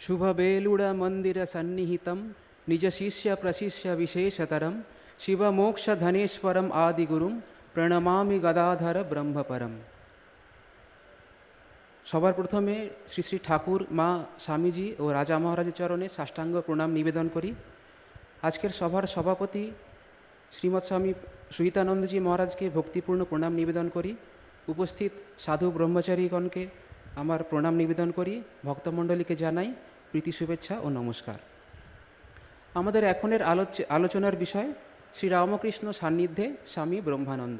शुभबेलुडमन्दिरसन्निहितं निजशिष्यप्रशिष्यविशेषतरं शिवमोक्षधनेश्वरम् आदिगुरुं প্রণমামি গদাধর ব্রহ্মপরম সবার প্রথমে শ্রী শ্রী ঠাকুর মা স্বামীজি ও রাজা মহারাজের চরণে সাষ্টাঙ্গ প্রণাম নিবেদন করি আজকের সভার সভাপতি শ্রীমৎ স্বামী সুহিতানন্দজি মহারাজকে ভক্তিপূর্ণ প্রণাম নিবেদন করি উপস্থিত সাধু ব্রহ্মচারীগণকে আমার প্রণাম নিবেদন করি ভক্তমণ্ডলীকে জানাই প্রীতি শুভেচ্ছা ও নমস্কার। আমাদের এখনের আলোচ আলোচনার বিষয় শ্রী রামকৃষ্ণ সান্নিধ্যে স্বামী ব্রহ্মানন্দ।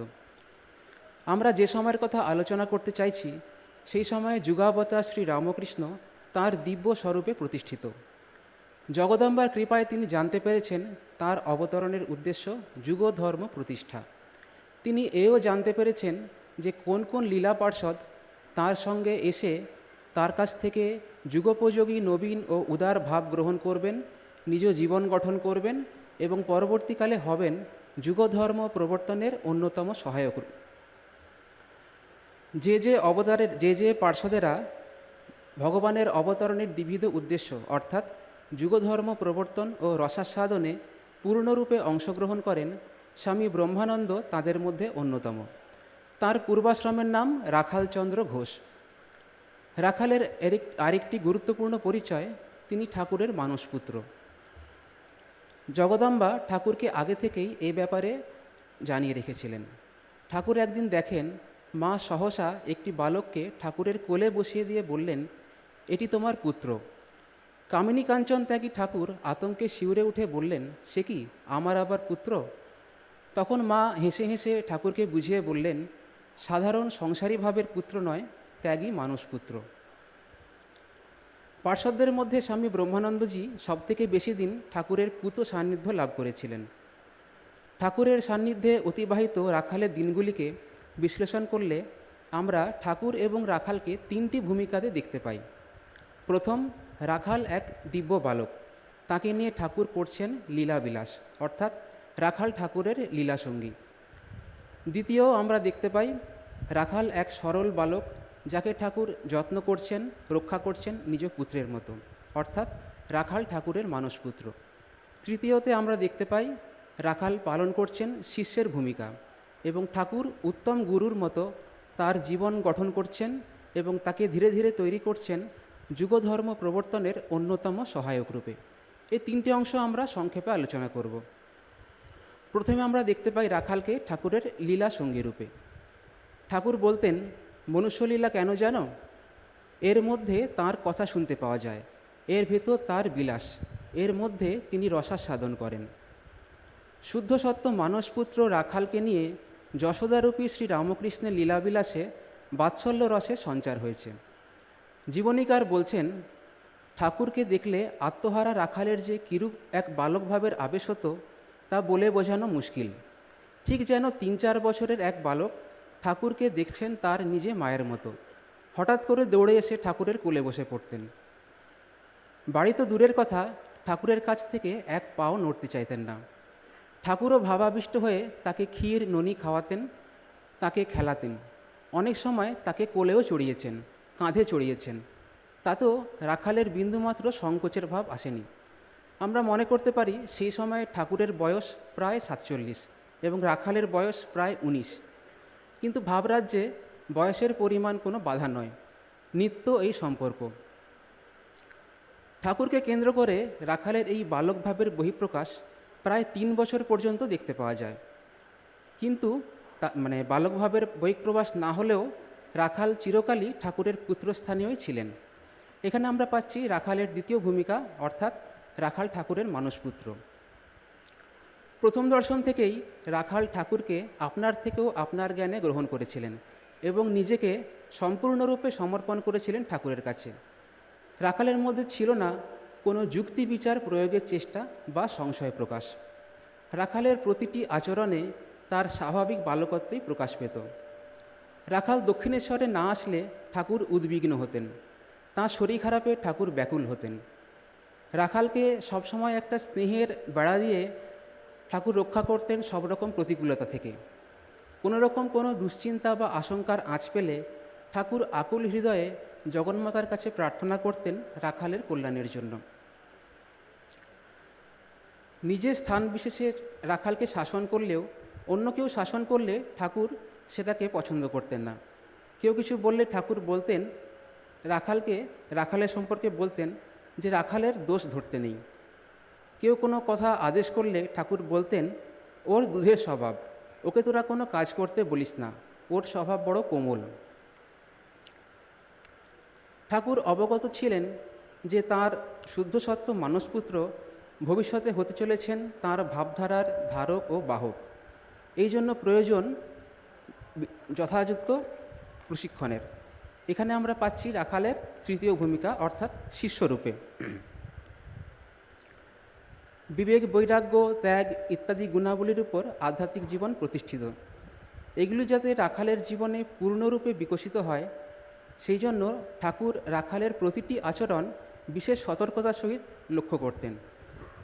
আমরা যে সময়ের কথা আলোচনা করতে চাইছি, সেই সময়ে যুগাবতা শ্রী রামকৃষ্ণ তাঁর দিব্য স্বরূপে প্রতিষ্ঠিত। জগদম্বার কৃপায় তিনি জানতে পেরেছেন তার অবতরণের উদ্দেশ্য যুগ ধর্ম প্রতিষ্ঠা। তিনি এও জানতে পেরেছেন যে কোন কোন লীলা পার্ষদ তার সঙ্গে এসে তার কাছ থেকে যুগোপযোগী, নবীন ও উদার ভাব গ্রহণ করবেন, নিজ জীবন গঠন করবেন এবং পরবর্তীকালে হবেন যুগধর্ম প্রবর্তনের অন্যতম সহায়ক যে যে অবতারের, যে যে পার্শ্বদেরা ভগবানের অবতরণের দ্বিবিধ উদ্দেশ্য, অর্থাৎ যুগধর্ম প্রবর্তন ও রসাস্বাদনে পূর্ণরূপে অংশগ্রহণ করেন স্বামী ব্রহ্মানন্দ তাদের মধ্যে অন্যতম। তার পূর্বাশ্রমের নাম রাখালচন্দ্র ঘোষ। রাখালের আরেকটি গুরুত্বপূর্ণ পরিচয়, তিনি ঠাকুরের মানসপুত্র। জগদম্বা ঠাকুরকে আগে থেকেই এই ব্যাপারে জানিয়ে রেখেছিলেন। ঠাকুর একদিন দেখেন, মা সহসা একটি বালককে ঠাকুরের কোলে বসিয়ে দিয়ে বললেন, এটি তোমার পুত্র। কামিনী কাঞ্চন ত্যাগী ঠাকুর আতঙ্কে শিউরে উঠে বললেন, সে কি, আমার আবার পুত্র? তখন মা হেসে হেসে ঠাকুরকে বুঝিয়ে বললেন, সাধারণ সংসারী ভাবের পুত্র নয় ত্যাগী মানুষ পুত্র। পার্শ্বদের মধ্যে স্বামী ব্রহ্মানন্দজি সবথেকে বেশি দিন ঠাকুরের পুত সান্নিধ্য লাভ করেছিলেন। ঠাকুরের সান্নিধ্যে অতিবাহিত রাখালের দিনগুলিকে বিশ্লেষণ করলে আমরা ঠাকুর এবং রাখালকে তিনটি ভূমিকাতে দেখতে পাই। প্রথম, রাখাল এক দিব্য বালক। তাকে নিয়ে ঠাকুর করছেন লীলাবিলাস, অর্থাৎ রাখাল ঠাকুরের লীলাসঙ্গী। দ্বিতীয়, আমরা দেখতে পাই, রাখাল এক সরল বালক যাকে ঠাকুর যত্ন করছেন, রক্ষা করছেন নিজ পুত্রের মতো, অর্থাৎ রাখাল ঠাকুরের মানসপুত্র। তৃতীয়তে আমরা দেখতে পাই, রাখাল পালন করছেন শিষ্যের ভূমিকা এবং ঠাকুর উত্তম গুরুর মতো তার জীবন গঠন করছেন এবং তাকে ধীরে ধীরে তৈরি করছেন যুগধর্ম প্রবর্তনের অন্যতম সহায়ক রূপে। এই তিনটে অংশ আমরা সংক্ষেপে আলোচনা করব। প্রথমে আমরা দেখতে পাই রাখালকে ঠাকুরের লীলা সঙ্গী রূপে। ঠাকুর বলতেন মনুষ্যলীলা কেন জানো? এর মধ্যে তার কথা শুনতে পাওয়া যায়। এর ভেতর তার বিলাস। এর মধ্যে তিনি রসাস্বাদন করেন। শুদ্ধ সত্য মানসপুত্র রাখালকে নিয়ে যশোদারূপী শ্রী রামকৃষ্ণের লীলাবিলাসে বাৎসল্য রসে সঞ্চার হয়েছে। জীবনীকার বলছেন, ঠাকুরকে দেখলে আত্মহারা রাখালের যে কিরূপ এক বালকভাবের আবেশ হতো, তা বলে বোঝানো মুশকিল। ঠিক যেন তিন চার বছরের এক বালক ঠাকুরকে দেখছেন তার নিজে মায়ের মতো। হঠাৎ করে দৌড়ে এসে ঠাকুরের কোলে বসে পড়তেন। বাড়ি তো দূরের কথা, ঠাকুরের কাছ থেকে এক পাও নড়তে চাইতেন না। ঠাকুরও ভাবাবিষ্ট হয়ে তাকে ক্ষীর, ননি খাওয়াতেন, তাকে খেলাতেন। অনেক সময় তাকে কোলেও চড়িয়েছেন, কাঁধে চড়িয়েছেন। তাতেও রাখালের বিন্দুমাত্র সংকোচের ভাব আসেনি। আমরা মনে করতে পারি, সেই সময় ঠাকুরের বয়স প্রায় সাতচল্লিশ এবং রাখালের বয়স প্রায় উনিশ। কিন্তু ভাবরাজ্যে বয়সের পরিমাণ কোনো বাধা নয়। নিত্য এই সম্পর্ক। ঠাকুরকে কেন্দ্র করে রাখালের এই বালকভাবের বহিঃপ্রকাশ প্রায় তিন বছর পর্যন্ত দেখতে পাওয়া যায়। কিন্তু মানে বালকভাবের বহিঃপ্রবাস না হলেও রাখাল চিরকালই ঠাকুরের পুত্রস্থানীয়ই ছিলেন। এখানে আমরা পাচ্ছি রাখালের দ্বিতীয় ভূমিকা, অর্থাৎ রাখাল ঠাকুরের মানসপুত্র। প্রথম দর্শন থেকেই রাখাল ঠাকুরকে আপনার থেকেও আপনার জ্ঞানে গ্রহণ করেছিলেন এবং নিজেকে সম্পূর্ণরূপে সমর্পণ করেছিলেন ঠাকুরের কাছে। রাখালের মধ্যে ছিল না কোনো যুক্তি বিচার প্রয়োগের চেষ্টা বা সংশয় প্রকাশ। রাখালের প্রতিটি আচরণে তার স্বাভাবিক বালকত্বেই প্রকাশ পেত। রাখাল দক্ষিণেশ্বরে না আসলে ঠাকুর উদ্বিগ্ন হতেন। তাঁর শরীর খারাপে ঠাকুর ব্যাকুল হতেন। রাখালকে সবসময় একটা স্নেহের বেড়া দিয়ে ঠাকুর রক্ষা করতেন সব রকম প্রতিকূলতা থেকে। কোনো রকম কোনো দুশ্চিন্তা বা আশঙ্কার আঁচ পেলে ঠাকুর আকুল হৃদয়ে জগন্মাতার কাছে প্রার্থনা করতেন রাখালের কল্যাণের জন্য। নিজের স্থান বিশেষে রাখালকে শাসন করলেও অন্য কেউ শাসন করলে ঠাকুর সেটাকে পছন্দ করতেন না। কেউ কিছু বললে ঠাকুর বলতেন, রাখালকে, রাখালের সম্পর্কে বলতেন যে রাখালের দোষ ধরতে নেই। কেউ কোনো কথা আদেশ করলে ঠাকুর বলতেন, ওর দুধের স্বভাব, ওকে তোরা কোনো কাজ করতে বলিস না, ওর স্বভাব বড় কোমল। ঠাকুর অবগত ছিলেন যে তার শুদ্ধ সত্য মানসপুত্র ভবিষ্যতে হতে চলেছেন তার ভাবধারার ধারক ও বাহক। এই জন্য প্রয়োজন যথাযথ প্রশিক্ষণের। এখানে আমরা পাচ্ছি রাখালের তৃতীয় ভূমিকা, অর্থাৎ শিষ্যরূপে। বিবেক, বৈরাগ্য, ত্যাগ ইত্যাদি গুণাবলীর উপর আধ্যাত্মিক জীবন প্রতিষ্ঠিত। এগুলি যাতে রাখালের জীবনে পূর্ণরূপে বিকশিত হয়, সেই জন্য ঠাকুর রাখালের প্রতিটি আচরণ বিশেষ সতর্কতার সহিত লক্ষ্য করতেন।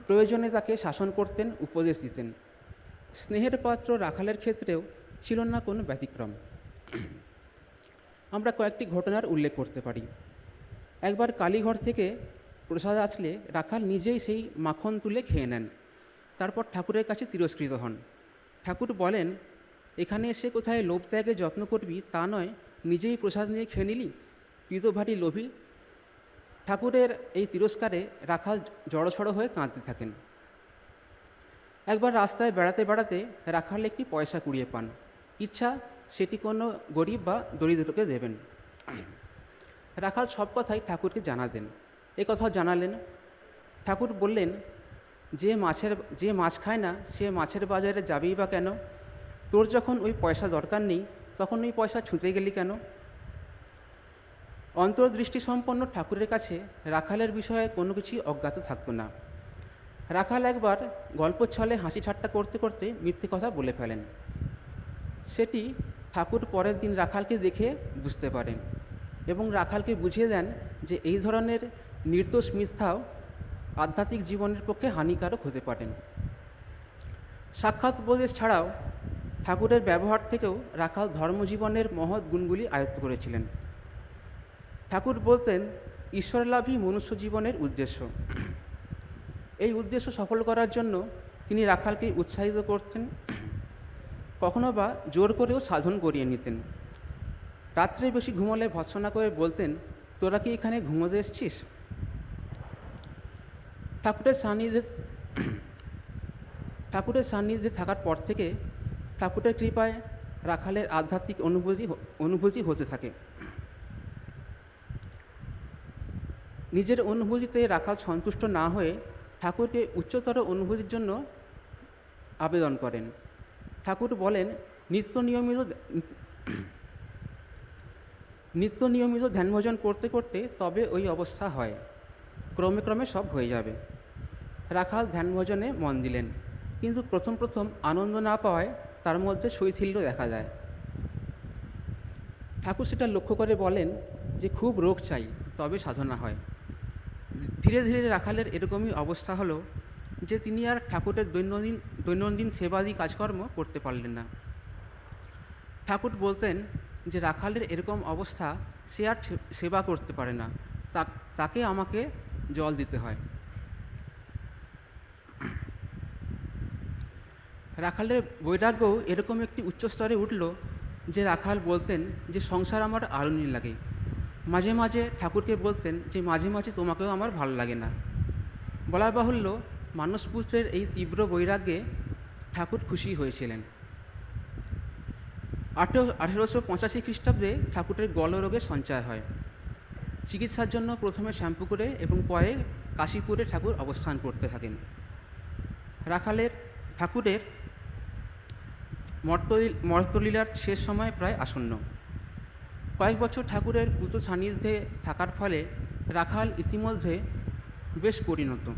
প্রয়োজনে তাকে শাসন করতেন, উপদেশ দিতেন। স্নেহের পাত্র রাখালের ক্ষেত্রেও ছিল না কোনো ব্যতিক্রম। আমরা কয়েকটি ঘটনার উল্লেখ করতে পারি। একবার কালীঘর থেকে প্রসাদ আসলে রাখাল নিজেই সেই মাখন তুলে খেয়ে নেন। তারপর ঠাকুরের কাছে তিরস্কৃত হন। ঠাকুর বলেন, এখানে এসে কোথায় লোভ ত্যাগে যত্ন করবি তা নয়, নিজেই প্রসাদ নিয়ে খেয়ে নিলি? ভারী লোভী? ঠাকুরের এই তিরস্কারে রাখাল জড়সড় হয়ে কাঁদতে থাকেন। একবার রাস্তায় বেড়াতে বেড়াতে রাখাল একটি পয়সা কুড়িয়ে পান। ইচ্ছা, সেটি কোনো গরিব বা দরিদ্রকে দেবেন। রাখাল সব কথাই ঠাকুরকে জানাতেন। এ কথাও জানালেন। ঠাকুর বললেন, যে মাছের, যে মাছ খায় না, সে মাছের বাজারে যাবেই বা কেন? তোর যখন ওই পয়সা দরকার নেই, তখন ওই পয়সা ছুঁতে গেলি কেন? অন্তর্দৃষ্টি সম্পন্ন ঠাকুরের কাছে রাখালের বিষয়ে কোনো কিছুই অজ্ঞাত থাকতো না। রাখাল একবার গল্প ছলে হাসি ঠাট্টা করতে করতে মিথ্যে কথা বলে ফেলেন। সেটি ঠাকুর পরের দিন রাখালকে দেখে বুঝতে পারেন এবং রাখালকে বুঝিয়ে দেন যে এই ধরনের নির্দোষ মিথ্যাও আধ্যাত্মিক জীবনের পক্ষে হানিকারক হতে পারেন। সাক্ষাৎ উপদেশ ছাড়াও ঠাকুরের ব্যবহার থেকেও রাখাল ধর্মজীবনের মহৎ গুণগুলি আয়ত্ত করেছিলেন। ঠাকুর বলতেন, ঈশ্বরলাভই মনুষ্য জীবনের উদ্দেশ্য। এই উদ্দেশ্য সফল করার জন্য তিনি রাখালকে উৎসাহিত করতেন, কখনো বা জোর করেও সাধন করিয়ে নিতেন। রাত্রে বেশি ঘুমোলে ভৎসনা করে বলতেন, তোরা কি এখানে ঘুমোতে এসছিস? ঠাকুরের সান্নিধ্যে ঠাকুরের সান্নিধ্যে থাকার পর থেকে ঠাকুরের কৃপায় রাখালের আধ্যাত্মিক অনুভূতি অনুভূতি হতে থাকে। নিজের অনুভূতিতে রাখাল সন্তুষ্ট না হয়ে ঠাকুরকে উচ্চতর অনুভূতির জন্য আবেদন করেন। ঠাকুর বলেন, নিত্য নিয়মিত নিত্য নিয়মিত ধ্যানভোজন করতে করতে তবে ওই অবস্থা হয়। ক্রমে ক্রমে সব হয়ে যাবে। রাখাল ধ্যান ভজনে মন দিলেন, কিন্তু প্রথম প্রথম আনন্দ না পাওয়ায় তার মধ্যে শৈথিল্য দেখা যায়। ঠাকুর সেটা লক্ষ্য করে বলেন যে, খুব রোগ চাই, তবে সাধনা হয়। ধীরে ধীরে রাখালের এরকমই অবস্থা হলো যে, তিনি আর ঠাকুরের দৈনন্দিন দৈনন্দিন সেবাদি কাজকর্ম করতে পারলেন না। ঠাকুর বলতেন যে, রাখালের এরকম অবস্থা সে আর সেবা করতে পারে না। তাকে আমাকে জল দিতে হয়। রাখালের বৈরাগ্যও এরকম একটি উচ্চ স্তরে উঠল যে রাখাল বলতেন যে, সংসার আমার আলুনি লাগে। মাঝে মাঝে ঠাকুরকে বলতেন যে, মাঝে মাঝে তোমাকেও আমার ভালো লাগে না। বলা বাহুল্য মানসপুত্রের এই তীব্র বৈরাগ্যে ঠাকুর খুশি হয়েছিলেন। আঠেরো আঠেরোশো পঁচাশি খ্রিস্টাব্দে ঠাকুরের গলরোগে সঞ্চয় হয়। চিকিৎসার জন্য প্রথমে শ্যাম্পুকুরে এবং পরে কাশীপুরে ঠাকুর অবস্থান করতে থাকেন। রাখালের ঠাকুরের মর্তলী- মর্তলীলার শেষ সময় প্রায় আসন্ন। কয়েক বছর ঠাকুরের পুত সান্নিধ্যে থাকার ফলে রাখাল ইতিমধ্যে বেশ পরিণত।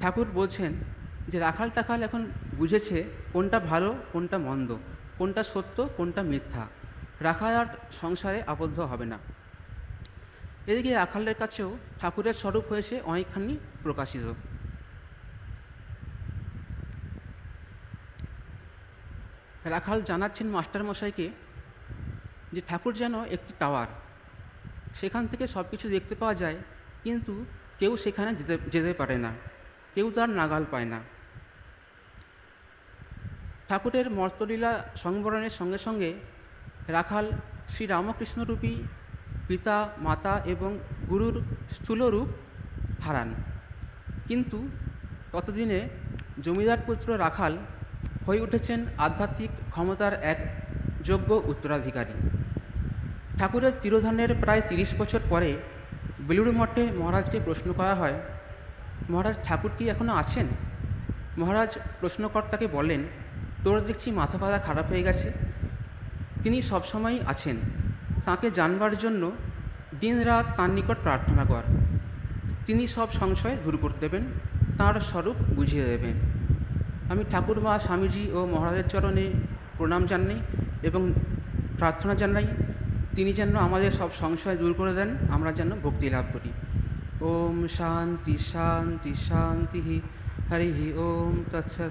ঠাকুর বলছেন যে রাখাল টাখাল এখন বুঝেছে কোনটা ভালো, কোনটা মন্দ। কোনটা সত্য, কোনটা মিথ্যা। রাখাল আর সংসারে আবদ্ধ হবে না। এদিকে রাখালের কাছেও ঠাকুরের স্বরূপ হয়েছে অনেকখানি প্রকাশিত। রাখাল জানাচ্ছেন মাস্টারমশাইকে যে ঠাকুর যেন একটি টাওয়ার। সেখান থেকে সব কিছু দেখতে পাওয়া যায়, কিন্তু কেউ সেখানে যেতে যেতে পারে না। কেউ তার নাগাল পায় না। ঠাকুরের মর্তলীলা সংবরণের সঙ্গে সঙ্গে রাখাল শ্রী রামকৃষ্ণরূপী পিতা, মাতা এবং গুরুর স্থূলরূপ হারান। কিন্তু ততদিনে জমিদার পুত্র রাখাল হয়ে উঠেছেন আধ্যাত্মিক ক্ষমতার এক যোগ্য উত্তরাধিকারী। ঠাকুরের তিরোধানের প্রায় তিরিশ বছর পরে বেলুড় মঠে মহারাজকে প্রশ্ন করা হয়, মহারাজ, ঠাকুর কি এখনও আছেন? মহারাজ প্রশ্নকর্তাকে বলেন তোর দেখছি মাথা পাতা খারাপ হয়ে গেছে। তিনি সবসময় আছেন। তাকে জানবার জন্য দিনরাত তার নিকট প্রার্থনা কর। তিনি সব সংশয় দূর করে দেবেন, তাঁর স্বরূপ বুঝিয়ে দেবেন। আমি ঠাকুরমা, স্বামীজি ও মহারাজের চরণে প্রণাম জানাই এবং প্রার্থনা জানাই, তিনি যেন আমাদের সব সংশয় দূর করে দেন, আমরা যেন ভক্তি লাভ করি। ওম শান্তি শান্তি শান্তি হরি, ওম তৎসৎ।